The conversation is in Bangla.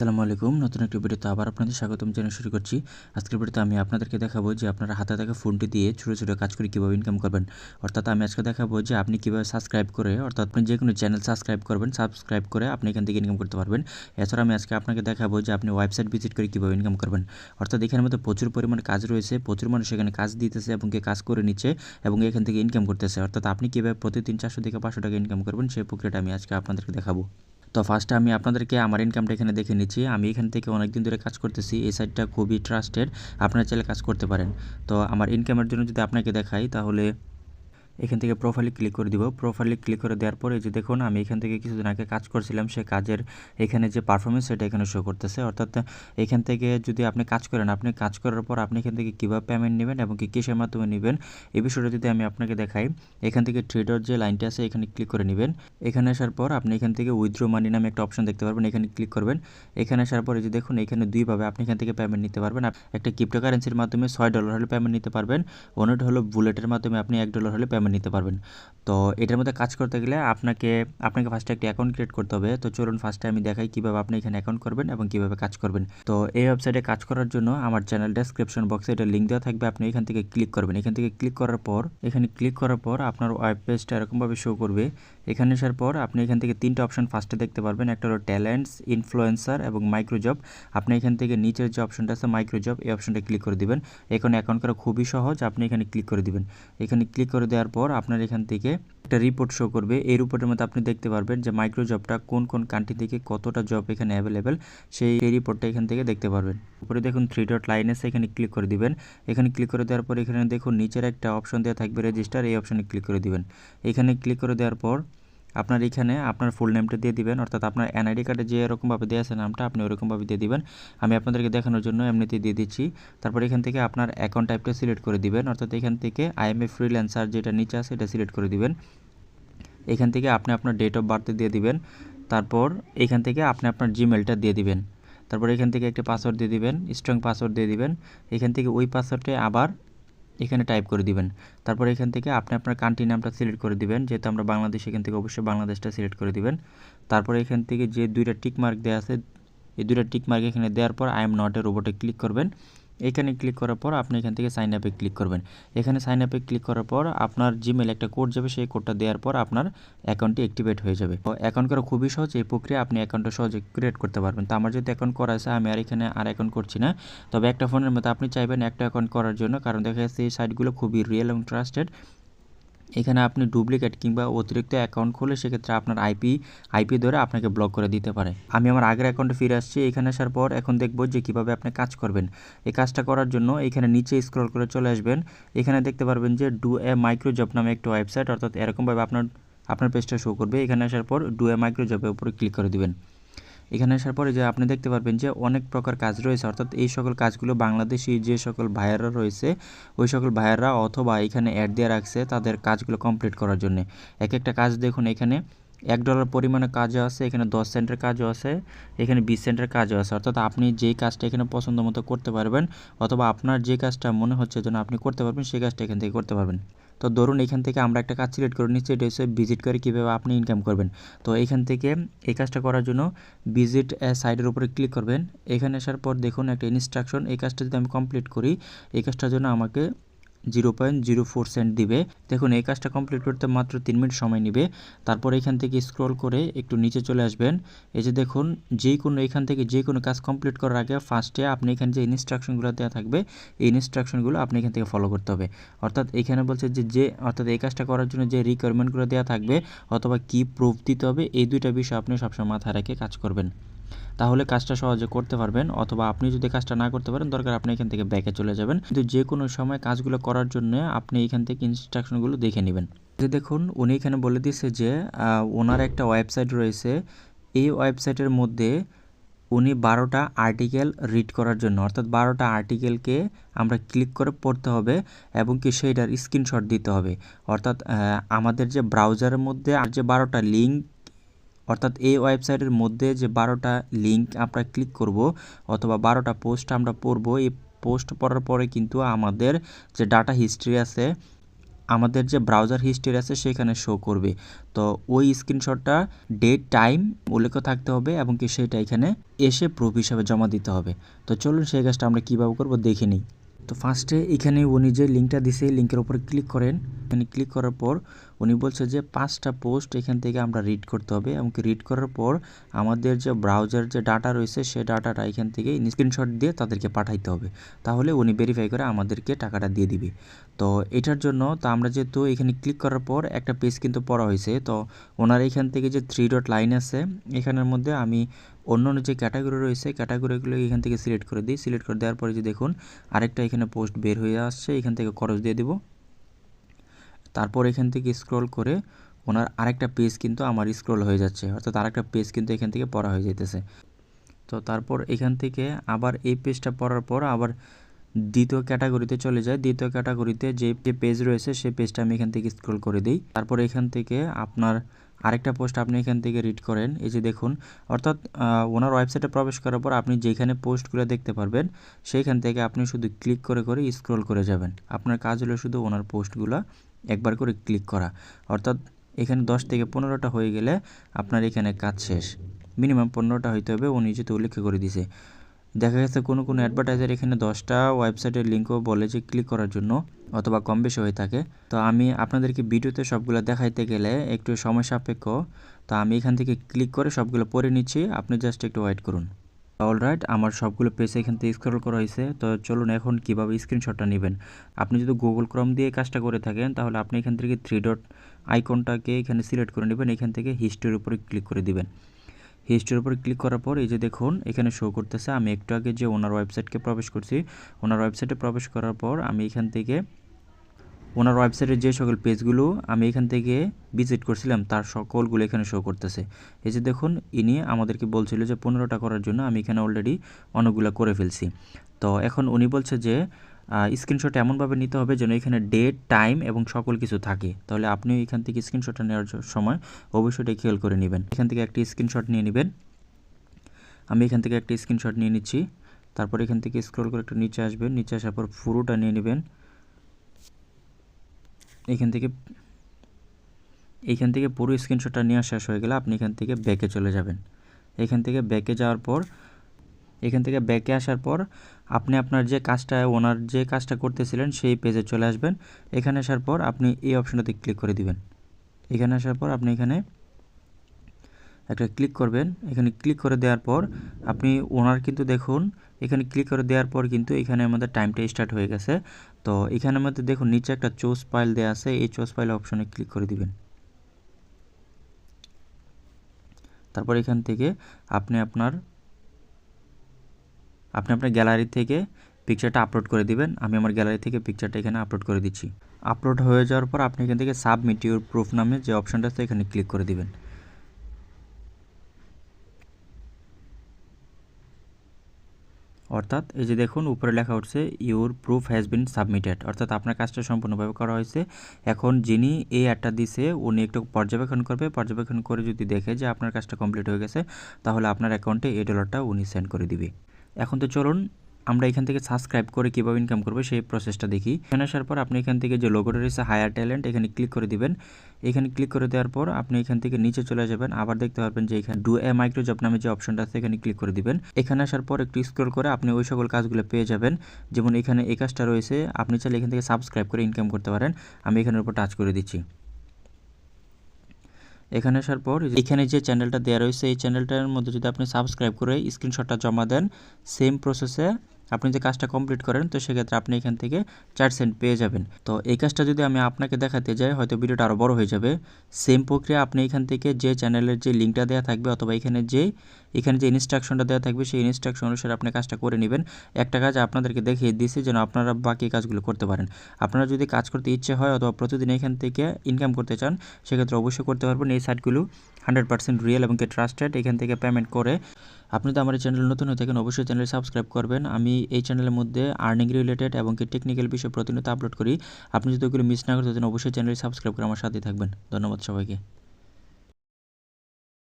আসসালামু আলাইকুম। নতুন একটি ভিডিওতে আবার আপনাদের স্বাগতম জানিয়ে শুরু করছি। আজকের ভিডিওতে আমি আপনাদেরকে দেখাবো যে আপনারা হাতে থাকা ফোনটি দিয়ে ছোটো ছোটো কাজ করে কীভাবে ইনকাম করবেন। অর্থাৎ আমি আজকে দেখাবো যে আপনি কীভাবে সাবস্ক্রাইব করে, অর্থাৎ আপনি যে কোনো চ্যানেল সাবস্ক্রাইব করবেন সাবস্ক্রাইব করে আপনি এখান থেকে ইনকাম করতে পারবেন। এছাড়া আমি আজকে আপনাকে দেখাবো যে আপনি ওয়েবসাইট ভিজিট করে কীভাবে ইনকাম করবেন। অর্থাৎ এখানের মধ্যে প্রচুর পরিমাণে কাজ রয়েছে, প্রচুর মানুষ এখানে কাজ দিতেছে এবং কাজ করে নিচ্ছে এবং এখান থেকে ইনকাম করতেছে। অর্থাৎ আপনি কীভাবে প্রতিদিন চারশো থেকে পাঁচশো টাকা ইনকাম করবেন সেই প্রক্রিয়াটা আমি আজকে আপনাদেরকে দেখাবো। তো ফার্স্টে আমি আপনাদেরকে আমার ইনকামটা এখানে দেখে নিচ্ছি। আমি এখান থেকে অনেকদিন ধরে কাজ করতেছি। এই সাইডটা খুবই ট্রাস্টেড আপনারা চাইলে কাজ করতে পারেন। তো আমার ইনকামের জন্য যদি আপনাকে দেখাই, তাহলে এখান থেকে প্রোফাইলে ক্লিক করে দিব। প্রোফাইলে ক্লিক করে দেওয়ার পরে যে দেখুন, আমি এখান থেকে কিছুদিন আগে কাজ করছিলাম, সে কাজের এখানে যে পারফরমেন্স সেটা এখানে শো করতেছে। অর্থাৎ এখান থেকে যদি আপনি কাজ করেন, আপনি কাজ করার পর আপনি এখান থেকে কীভাবে পেমেন্ট নেবেন এবং কি কিসের মাধ্যমে নেবেন, এই বিষয়টা যদি আমি আপনাকে দেখাই, এখান থেকে ট্রেডার যে লাইনটা আছে, এখানে ক্লিক করে নেবেন। এখানে আসার পর আপনি এখান থেকে উইথড্রো মানি নামে একটা অপশন দেখতে পারবেন, এখানে ক্লিক করবেন। এখানে আসার পরে যে দেখুন, এখানে দুইভাবে আপনি এখান থেকে পেমেন্ট নিতে পারবেন। একটা ক্রিপ্টোকারেন্সির মাধ্যমে ছয় ডলার হলে পেমেন্ট নিতে পারবেন অন্যটা হলো বুলেটের মাধ্যমে আপনি এক ডলার হলে পেমেন্ট নিতে পারবেন। তো এটার মধ্যে কাজ করতে গেলে আপনাকে আপনাকে ফার্স্টে একটি অ্যাকাউন্ট ক্রিয়েট করতে হবে। তো চলুন ফার্স্টে আমি দেখাই কীভাবে আপনি এখানে অ্যাকাউন্ট করবেন এবং কীভাবে কাজ করবেন। তো এই ওয়েবসাইটে কাজ করার জন্য আমার চ্যানেল ডেসক্রিপশন বক্সে এটা লিঙ্ক দেওয়া থাকবে। আপনি এখান থেকে ক্লিক করবেন। এখান থেকে ক্লিক করার পর, এখানে ক্লিক করার পর আপনার ওয়েব পেজটা এরকমভাবে শো করবে। এখানে আসার পর আপনি এখান থেকে তিনটা অপশন ফার্স্টে দেখতে পারবেন। একটা হলো ট্যালেন্টস ইনফ্লুয়েন্সার এবং মাইক্রোজব আপনি এখান থেকে নিচের যে অপশনটা আছে মাইক্রোজব এই অপশনটা ক্লিক করে দিবেন। এখানে অ্যাকাউন্ট করা খুবই সহজ, আপনি এখানে ক্লিক করে দিবেন। এখানে ক্লিক করে দেওয়ার পর আপনার এখান থেকে একটা রিপোর্ট শো করবে। এই রিপোর্টের মধ্যে আপনি দেখতে পারবেন যে মাইক্রো জবটা কোন কোন কান্ট্রি থেকে কতটা জব এখানে অ্যাভেলেবেল সেই রিপোর্টটা এখান থেকে দেখতে পারবেন। উপরে দেখুন থ্রি ডট লাইন এসে এখানে ক্লিক করে দিবেন। এখানে ক্লিক করে দেওয়ার পর এখানে দেখুন নিচের একটা অপশন দেওয়া থাকবে রেজিস্টার এই অপশনে ক্লিক করে দিবেন। এখানে ক্লিক করে দেওয়ার পর আপনার এখানে আপনার ফুল নেমটা দিয়ে দিবেন, অর্থাৎ আপনার এনআইডি কার্ডে যে এরকমভাবে দেওয়া আছে নামটা আপনি ওরকমভাবে দিয়ে দিবেন। আমি আপনাদেরকে দেখানোর জন্য এমনিতে দিয়ে দিচ্ছি। তারপর এখান থেকে আপনার অ্যাকাউন্ট টাইপটা সিলেক্ট করে দিবেন, অর্থাৎ এখান থেকে আইএমএ ফ্রিল্যান্সার যেটা নিচে আছে এটা সিলেক্ট করে দিবেন। এখান থেকে আপনি আপনার ডেট অফ বার্থ দিয়ে দিবেন। তারপর এখান থেকে আপনি আপনার জিমেলটা দিয়ে দিবেন। তারপর এখান থেকে একটি পাসওয়ার্ড দিয়ে দিবেন স্ট্রং পাসওয়ার্ড দিয়ে দিবেন। এখান থেকে ওই পাসওয়ার্ডে আবার এখানে টাইপ করে দিবেন। তারপর এখান থেকে আপনি আপনার কান্ট্রি নামটা সিলেক্ট করে দিবেন, যেহেতু আমরা বাংলাদেশ, এখান থেকে অবশ্যই বাংলাদেশটা সিলেক্ট করে দিবেন। তারপর এখান থেকে যে দুইটা টিক মার্ক দেওয়া আছে, এই দুইটা টিক মার্ক এখানে দেওয়ার পর আই এম নট এর রোবটে ক্লিক করবেন। এখানে ক্লিক করার পর আপনি এখান থেকে সাইন আপে ক্লিক করবেন। এখানে সাইন আপে ক্লিক করার পর আপনার জিমেল একটা কোড যাবে, সেই কোডটা দেওয়ার পর আপনার অ্যাকাউন্টটি অ্যাক্টিভেট হয়ে যাবে। অ্যাকাউন্ট করা খুবই সহজ, এই প্রক্রিয়া আপনি অ্যাকাউন্টটা সহজে ক্রিয়েট করতে পারবেন। তো আমার যদি অ্যাকাউন্ট করা আছে, আমি আর এখানে আর অ্যাকাউন্ট করছি না। তবে একটা ফোনের মধ্যে আপনি চাইবেন একটা অ্যাকাউন্ট করার জন্য, কারণ দেখা যাচ্ছে এই সাইটগুলো খুবই রিয়েল এবং ট্রাস্টেড এখানে আপনি ডুপ্লিকেট কিংবা অতিরিক্ত অ্যাকাউন্ট খুলে সেক্ষেত্রে আপনার আইপি আইপি ধরে আপনাকে ব্লক করে দিতে পারে। আমি আমার আগের অ্যাকাউন্টে ফিরে আসছি, এখানে আসার পর এখন দেখব যে কীভাবে আপনি কাজ করবেন। এই কাজটা করার জন্য এখানে নিচে স্ক্রল করে চলে আসবেন। এখানে দেখতে পারবেন যে ডু এ মাইক্রো জব নামে একটা ওয়েবসাইট অর্থাৎ এরকমভাবে আপনার আপনার পেজটা শো করবে। এখানে আসার পর ডু এ মাইক্রো জবের উপরে ক্লিক করে দিবেন। এখানে আসার পরে যে আপনি দেখতে পারবেন যে অনেক প্রকার কাজ রয়েছে। অর্থাৎ এই সকল কাজগুলো বাংলাদেশি যে সকল ভাইয়াররা রয়েছে, ওই সকল ভাইয়াররা অথবা এখানে অ্যাড দিয়ে রাখছে তাদের কাজগুলো কমপ্লিট করার জন্য। এক একটা কাজ দেখুন এখানে। এক ডলার পরিমাণে কাজও আছে, এখানে দশ সেন্টের কাজও আছে, এখানে বিশ সেন্টের কাজও আছে। অর্থাৎ আপনি যেই কাজটা এখানে পছন্দ মতো করতে পারবেন অথবা আপনার যে কাজটা মনে হচ্ছে যেন আপনি করতে পারবেন, সেই কাজটা এখান থেকে করতে পারবেন। তো ধরুন এখান থেকে আমরা একটা কাজ সিলেক্ট করে নিচ্ছি, এটা হচ্ছে ভিজিট করে কীভাবে আপনি ইনকাম করবেন। তো এখান থেকে এই কাজটা করার জন্য ভিজিট সাইডের উপরে ক্লিক করবেন। এখানে আসার পর দেখুন একটা ইনস্ট্রাকশন এই কাজটা যদি আমি কমপ্লিট করি, এই কাজটার জন্য আমাকে zero point zero four cent দিবে। দেখুন, এই কাজটা কমপ্লিট করতে মাত্র তিন মিনিট সময় নেবে। তারপর এখান থেকে স্ক্রল করে একটু নিচে চলে আসবেন। এই যে দেখুন যে কোনো এখান থেকে যে কোনো কাজ কমপ্লিট করার আগে ফার্স্টে আপনি এখানে যে ইনস্ট্রাকশনগুলো দেওয়া থাকবে, এই ইনস্ট্রাকশনগুলো আপনি এখান থেকে ফলো করতে হবে। অর্থাৎ এখানে বলছে যে যে, অর্থাৎ এই কাজটা করার জন্য যে রিকোয়ারমেন্টগুলো দেওয়া থাকবে, অথবা কী প্রুফ দিতে হবে, এই দুইটা বিষয় আপনি সবসময় মাথায় রেখে কাজ করবেন। তাহলে কাজটা সহজে করতে পারবেন, অথবা আপনি যদি কাজটা না করতে পারেন, দরকার আপনি এখান থেকে ব্যাকে চলে যাবেন। কিন্তু যে কোনো সময় কাজগুলো করার জন্য আপনি এখান থেকে ইনস্ট্রাকশনগুলো দেখে নেবেন। যে দেখুন, উনি এখানে বলে দিচ্ছে যে ওনার একটা ওয়েবসাইট রয়েছে। এই ওয়েবসাইটের মধ্যে উনি বারোটা আর্টিকেল রিড করার জন্য, অর্থাৎ বারোটা আর্টিকেলকে আমরা ক্লিক করে পড়তে হবে এবং কি সেইটার স্ক্রিনশট দিতে হবে। অর্থাৎ আমাদের যে ব্রাউজারের মধ্যে আর যে বারোটা লিঙ্ক অর্থাৎ এই ওয়েবসাইটের মধ্যে যে বারোটা লিঙ্ক আমরা ক্লিক করব অথবা বারোটা পোস্ট আমরা পড়ব, এই পোস্ট পড়ার পরে কিন্তু আমাদের যে ডাটা হিস্ট্রি আছে, আমাদের যে ব্রাউজার হিস্ট্রি আছে সেখানে শো করবে। তো ওই স্ক্রিনশটটা ডেট, টাইম, উল্লেখ থাকতে হবে এবং কি সেটা এখানে এসে প্রুফ হিসাবে জমা দিতে হবে। তো চলুন সেই কাজটা আমরা কীভাবে করব দেখে নিই। তো ফার্স্টে এখানে উনি যে লিঙ্কটা দিছে লিঙ্কের উপরে ক্লিক করেন। এখানে ক্লিক করার পর উনি বলছে যে পাঁচটা পোস্ট এখান থেকে আমরা রিড করতে হবে এমনকি রিড করার পর আমাদের যে ব্রাউজার যে ডাটা রয়েছে সে ডাটাটা এখান থেকে স্ক্রিনশট দিয়ে তাদেরকে পাঠাইতে হবে। তাহলে উনি ভেরিফাই করে আমাদেরকে টাকাটা দিয়ে দিবে। তো এটার জন্য তো আমরা যেহেতু এখানে ক্লিক করার পর একটা পেজ কিন্তু পড়া হয়েছে, তো ওনার এখান থেকে যে থ্রি ডট লাইন আছে, এখানের মধ্যে আমি অন্য অন্য যে ক্যাটাগরি রয়েছে ক্যাটাগরিগুলো এখান থেকে সিলেক্ট করে দিই। সিলেক্ট করে দেওয়ার পরে যে দেখুন, আরেকটা এখানে পোস্ট বের হয়ে আসছে, এখান থেকে খরচ দিয়ে দেবো। তারপর এখান থেকে স্ক্রল করে ওনার আরেকটা পেজ কিন্তু আমার স্ক্রল হয়ে যাচ্ছে। অর্থাৎ আরেকটা পেজ কিন্তু এখান থেকে পড়া হয়ে যেতেছে তো তারপর এখান থেকে আবার এই পেজটা পড়ার পর আবার দ্বিতীয় ক্যাটাগরিতে চলে যায়। দ্বিতীয় ক্যাটাগরিতে যে পেজ রয়েছে, সেই পেজটা আমি এখান থেকে স্ক্রল করে দিই। তারপর এখান থেকে আপনার আরেকটা পোস্ট আপনি এখান থেকে রিড করেন। এই যে দেখুন, অর্থাৎ ওনার ওয়েবসাইটে প্রবেশ করার পর আপনি যেখানে পোস্টগুলো দেখতে পারবেন সেইখান থেকে আপনি শুধু ক্লিক করে করে স্ক্রল করে যাবেন। আপনার কাজ হলো শুধু ওনার পোস্টগুলো একবার করে ক্লিক করা। অর্থাৎ এখানে দশ থেকে পনেরোটা হয়ে গেলে আপনার এখানে কাজ শেষ। মিনিমাম পনেরোটা হইতে হবে উনি যেহেতু উল্লেখ করে দিছে। দেখা গেছে কোনো কোনো অ্যাডভার্টাইজার এখানে দশটা ওয়েবসাইটের লিঙ্কও বলে যে ক্লিক করার জন্য অথবা কম বেশি হয়ে থাকে। তো আমি আপনাদেরকে ভিডিওতে সবগুলো দেখাইতে গেলে একটু সময় সাপেক্ষ। তো আমি এখান থেকে ক্লিক করে সবগুলো পড়ে নিচ্ছি। আপনি জাস্ট একটু ওয়েট করুন। অলরাইট আমার সবগুলো পেজ এখান থেকে স্ক্রল করা হয়েছে। তো চলুন এখন কীভাবে স্ক্রিনশটটা নেবেন? আপনি যদি গুগল ক্রম দিয়ে কাজটা করে থাকেন, তাহলে আপনি এখান থেকে থ্রি ডট আইকনটাকে এখানে সিলেক্ট করে নেবেন। এখান থেকে হিস্ট্রির উপরে ক্লিক করে দিবেন। হিস্ট্রির উপরে ক্লিক করার পর এই যে দেখুন, এখানে শো করতেছে, আমি একটু আগে যে ওনার ওয়েবসাইটকে প্রবেশ করছি, ওনার ওয়েবসাইটে প্রবেশ করার পর আমি এখান থেকে ওনার ওয়েবসাইটের যে সকল পেজগুলো আমি এখান থেকে ভিজিট করছিলাম, তার সকলগুলো এখানে শো করতেছে। এই যে দেখুন, ইনি আমাদেরকে বলছিল যে পনেরোটা করার জন্য আমি এখানে অলরেডি অনেকগুলো করে ফেলছি। তো এখন উনি বলছে যে স্ক্রিনশট এমনভাবে নিতে হবে যেন এখানে ডেট টাইম এবং সকল কিছু থাকে। তাহলে আপনিও এখান থেকে স্ক্রিনশটটা নেওয়ার সময় অবশ্যই খেয়াল করে নেবেন। এখান থেকে একটি স্ক্রিনশট নিয়ে নেবেন। আমি এখান থেকে একটি স্ক্রিনশট নিয়ে নিচ্ছি। তারপর এখান থেকে স্ক্রল করে একটু নিচে আসবেন। নিচে আসার পর পুরোটা নিয়ে নেবেন। এখান থেকে এইখান থেকে পুরো স্ক্রিনশটটা নেওয়া শেষ হয়ে গেলে আপনি এখান থেকে ব্যাকে চলে যাবেন। এখান থেকে ব্যাকে যাওয়ার পর, এখান থেকে ব্যাকে আসার পর আপনি আপনার যে কাজটা, ওনার যে কাজটা করতেছিলেন সেই পেজে চলে আসবেন। এখানে আসার পর আপনি এই অপশনটাতে ক্লিক করে দিবেন। এখানে আসার পর আপনি এখানে একটা ক্লিক করবেন। এখানে ক্লিক করে দেওয়ার পর আপনি ওনার কিন্তু দেখুন, এখানে ক্লিক করে দেওয়ার পর কিন্তু এখানে আমাদের টাইমটা স্টার্ট হয়ে গেছে। তো এখানে আমাদের দেখুন, নিচে একটা চোস ফাইল দেওয়া আছে, এই চোস ফাইল অপশনে ক্লিক করে দিবেন। তারপর এখান থেকে আপনি আপনার আপনি আপনার গ্যালারি থেকে পিকচারটা আপলোড করে দিবেন। আমি আমার গ্যালারি থেকে পিকচারটা এখানে আপলোড করে দিচ্ছি। আপলোড হয়ে যাওয়ার পর আপনি এখান থেকে সাবমিট ইউর প্রুফ নামে যে অপশানটা আছে, এখানে ক্লিক করে দিবেন। অর্থাৎ এই যে দেখুন, উপরে লেখা উঠছে your proof has been submitted অর্থাৎ আপনার কাজটা সম্পূর্ণভাবে করা হয়েছে। এখন যিনি এই অ্যাডটা দিছে, উনি একটু পর্যবেক্ষণ করবে। পর্যবেক্ষণ করে যদি দেখে যে আপনার কাজটা কমপ্লিট হয়ে গেছে, তাহলে আপনার অ্যাকাউন্টে এই ডলারটা উনি সেন্ড করে দিবে। এখন তো চলুন আমরা এখান থেকে সাবস্ক্রাইব করে কীভাবে ইনকাম করব সেই প্রসেসটা দেখি। এখানে আসার পর আপনি এখান থেকে যে লোগোটা রয়েছে হায়ার ট্যালেন্ট এখানে ক্লিক করে দিবেন। এখানে ক্লিক করে দেওয়ার পর আপনি এখান থেকে নিচে চলে যাবেন। আবার দেখতে পারবেন যে এখানে ডু এ মাইক্রো জব নামে যে অপশনটা আছে, এখানে ক্লিক করে দিবেন। এখানে আসার পর একটু স্ক্রল করে আপনি ওই সকল কাজগুলো পেয়ে যাবেন। যেমন এখানে এই কাজটা রয়েছে, আপনি চাইলে এখান থেকে সাবস্ক্রাইব করে ইনকাম করতে পারেন। আমি এখানের উপর টাচ করে দিচ্ছি। এখানে আসার পর এখানে যে চ্যানেলটা দেওয়া রয়েছে, এই চ্যানেলটার মধ্যে যদি আপনি সাবস্ক্রাইব করে স্ক্রিনশটটা জমা দেন সেম প্রসেসে আপনি যে কাজটা কমপ্লিট করেন, তো সেক্ষেত্রে আপনি এখান থেকে চার সেন্ট পেয়ে যাবেন। তো এই কাজটা যদি আমি আপনাকে দেখাতে যাই, হয়তো ভিডিওটা আরও বড় হয়ে যাবে। সেম প্রক্রিয়া আপনি এখান থেকে যে চ্যানেলের যে লিঙ্কটা দেওয়া থাকবে, অথবা এখানে যে এখানে যে ইনস্ট্রাকশনটা দেওয়া থাকবে, সেই ইনস্ট্রাকশন অনুসারে আপনি কাজটা করে নেবেন। একটা কাজ আপনাদেরকে দেখিয়ে দিয়েছি যেন আপনারা বাকি কাজগুলো করতে পারেন। আপনারা যদি কাজ করতে ইচ্ছে হয় অথবা প্রতিদিন এখান থেকে ইনকাম করতে চান, সেক্ষেত্রে অবশ্যই করতে পারবেন। এই সাইটগুলো হান্ড্রেড পার্সেন্ট রিয়েল এবং কে ট্রাস্টেড এখান থেকে পেমেন্ট করে আপনি তো আমার চ্যানেল নতুন হয়ে থাকেন, অবশ্যই চ্যানেল সাবস্ক্রাইব করবেন। আমি এই চ্যানেলের মধ্যে আর্নিং রিলেটেড এবং কি টেকনিক্যাল বিষয়ে প্রতিনিয়ত আপলোড করি। আপনি যদি ওগুলো মিস না করতে চান, অবশ্যই চ্যানেল সাবস্ক্রাইব করে আমার সাথে থাকবেন। ধন্যবাদ সবাইকে।